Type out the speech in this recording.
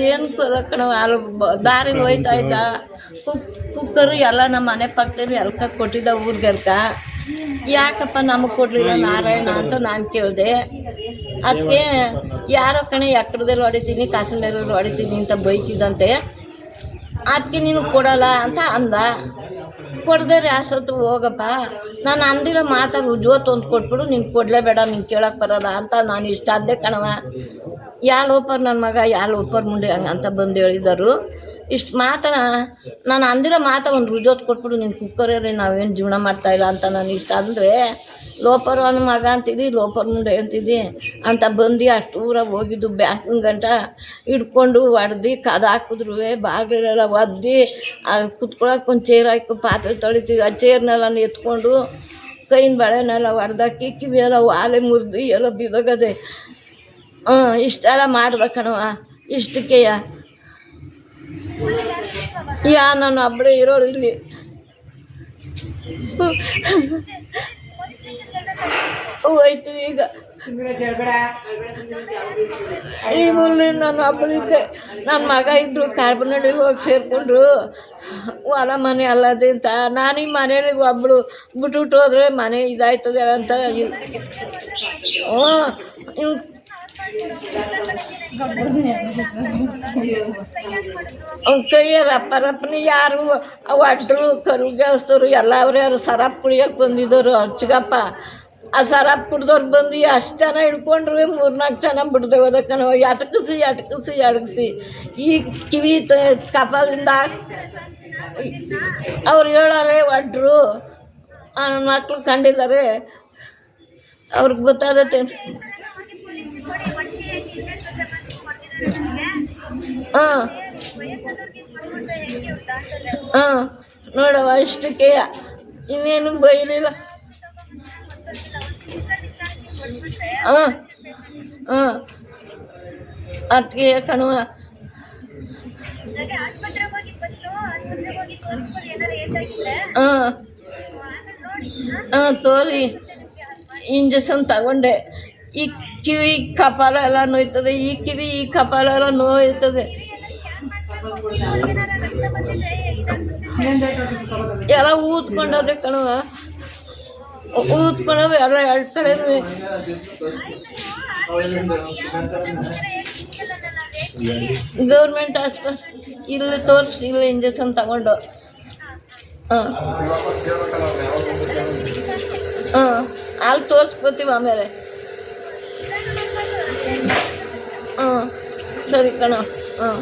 ಏನು ಕಣ, ಅಲ್ಲಿ ದಾರಿ ಹೋಯ್ತಾ ಇದ್ದ. ಕುಕ್, ಕುಕ್ಕರು ಎಲ್ಲ ನಮ್ಮ ಮನೆ ಪಕ್ಕದಲ್ಲಿ ಎಲ್ಕ ಕೊಟ್ಟಿದ್ದ ಊರ್ಗೆಲ್ಕ ಯಾಕಪ್ಪ ನಮಗೆ ಕೊಡಲಿಲ್ಲ ನಾರಾಯಣ ಅಂತ ನಾನು ಕೇಳಿದೆ. ಅದಕ್ಕೆ ಯಾರೋ ಕಣೆ ಎಕ್ಕಡದಲ್ಲಿ ಹೊಡಿತೀನಿ ಕಾಸಿನಲ್ಲಿ ಹೊಡಿತೀನಿ ಅಂತ ಬೈತಿದ್ದಂತೆ. ಅದಕ್ಕೆ ನೀನು ಕೊಡಲ್ಲ ಅಂತ ಅಂದ. ಕೊಡದೆ ಯಾಸತ್ತು ಹೋಗಪ್ಪ. ನಾನು ಅಂದಿರೋ ಮಾತಾಗ ಉಜ್ವತ್ತು ಒಂದು ಕೊಟ್ಬಿಡು ನಿನ್ ಕೊಡಲೇಬೇಡ ನಿನ್ ಕೇಳಕ್ಕೆ ಬರಲ್ಲ ಅಂತ ನಾನು ಇಷ್ಟ ಆದ್ದೆ ಕಣವ ಯಾಲ್ ಒಪ್ಪರ್ ನನ್ನ ಮಗ ಯಾಲ್ ಒಪ್ಪರ್ ಮುಂದೆ ಹಂಗೆ ಅಂತ ಬಂದು ಹೇಳಿದರು. ಇಷ್ಟು ಮಾತ ನಾನು ಅಂದಿರೋ ಮಾತ ಒಂದು ರುಜೋತ್ ಕೊಟ್ಬಿಡು ನೀನು ಕುಕ್ಕರಲ್ಲಿ ನಾವೇನು ಜೀವನ ಮಾಡ್ತಾಯಿಲ್ಲ ಅಂತ ನಾನು ಇಷ್ಟ ಅಂದರೆ ಲೋಪರ್ ಅವನ ಮಗ ಅಂತಿದ್ದಿ ಲೋಪರ್ ಮುಂದೆ ಅಂತಿದ್ದಿ ಅಂತ ಬಂದು ಅಷ್ಟು ದೂರ ಹೋಗಿದ್ದು ಬ್ಯಾಂಕಿನ ಗಂಟ. ಹಿಡ್ಕೊಂಡು ಒಡ್ದು, ಕದ ಹಾಕಿದ್ರು ಬಾಗಿಲೆಲ್ಲ ಒದ್ದಿ ಕುತ್ಕೊಳಕ್ಕೆ ಒಂದು ಚೇರ್ ಹಾಕಿ ಪಾತ್ರೆ ತೊಳಿತೀವಿ. ಆ ಚೇರ್ನೆಲ್ಲ ಎತ್ಕೊಂಡು ಕೈನ ಬಳೆನೆಲ್ಲ ಒಡ್ದಾಕಿ ಕಿವಿ ಎಲ್ಲ ವಾಲೆ ಮುರಿದು, ಎಲ್ಲ ಬಿದೋಗದೆ. ಹ್ಞೂ, ಇಷ್ಟೆಲ್ಲ ಮಾಡ್ಬೇಕಣವ ಇಷ್ಟಕ್ಕೆಯ. ಯಾ, ನಾನು ಒಬ್ಬಳೇ ಇರೋರು ಇಲ್ಲಿ. ಹೋಯ್ತು ಈಗ. ಈ ಮುಂದೆ ನಾನು ಒಬ್ಬಳಿದ್ದೆ ನನ್ನ ಮಗ ಇದ್ರು ಕಾರ್ಬನಡಿಗೆ ಹೋಗಿ ಸೇರಿಕೊಂಡ್ರು ಹೊಲ ಮನೆ ಅಲ್ಲದೆ ಅಂತ. ನಾನು ಈ ಮನೇಲಿ ಒಬ್ಬಳು ಬಿಟ್ಬಿಟ್ಟು ಹೋದ್ರೆ ಮನೆ ಇದಾಯ್ತದೆ ಅಂತ. ಹ್ಞೂ ರಪ್ಪ ರಪ್ಪನಿ ಯಾರು ಒಡ್ರು ಕಲ್ಗಸ್ತರು ಎಲ್ಲ ಅವ್ರು ಯಾರು ಸರಾಪ್ ಕುಡಿಯೋಕೆ ಬಂದಿದ್ದರು ಅರ್ಚಗಪ್ಪ ಆ ಸರಪ್ ಕುಡ್ದವ್ರು ಬಂದು ಅಷ್ಟು ಜನ ಹಿಡ್ಕೊಂಡ್ರು ಮೂರ್ನಾಲ್ಕು ಜನ ಬಿಡ್ದೆ ಹೋದಕ್ಕನ ಎಟಕಿಸಿ ಎಟಕಿಸಿ ಎಡಗಿಸಿ ಈ ಕಿವಿ ತ, ಕಪಾಲಿಂದ ಅವ್ರು ಹೇಳಾರೆ ಒಡ್ರು ಮಕ್ಳು ಕಂಡಿದ್ದಾರೆ. ಅವ್ರಿಗೆ ಗೊತ್ತಾಗತ್ತೆ ಹಾಂ ಹಾಂ ನೋಡವ ಇಷ್ಟಕ್ಕೆ ಇನ್ನೇನು ಬೈಲಿಲ್ಲ ಹಾಂ ಹಾಂ ಅದಕ್ಕೆ ಕಣವ ಹಾಂ ಹಾಂ ತೋರಿ ಇಂಜೆಕ್ಷನ್ ತಗೊಂಡೆ ಈ ಕಿವಿ ಕಪಾಲ ಎಲ್ಲ ನೋಯ್ತದೆ, ಈ ಕಿವಿ ಈ ಕಪಾಲ ಎಲ್ಲ ನೋಯ್ತದೆ. ಎಲ್ಲ ಊದ್ಕೊಂಡವ್ರೆ ಕಣವ ಊದ್ಕೊಂಡವ್ರೆ ಎಲ್ಲ ಎರಡು ಕಡೆ ಗೌರ್ಮೆಂಟ್ ಆಸ್ಪತ್ರೆ ಇಲ್ಲಿ ತೋರಿಸಿ, ಇಲ್ಲಿ ಇಂಜೆಕ್ಷನ್ ತಗೊಂಡು. ಹಾಂ. ಹಾಂ. ಅಲ್ಲಿ ತೋರಿಸ್ಕೋತೀವಿ ಆಮೇಲೆ. ಹಾಂ ಸರಿ ಕಣ ಹಾಂ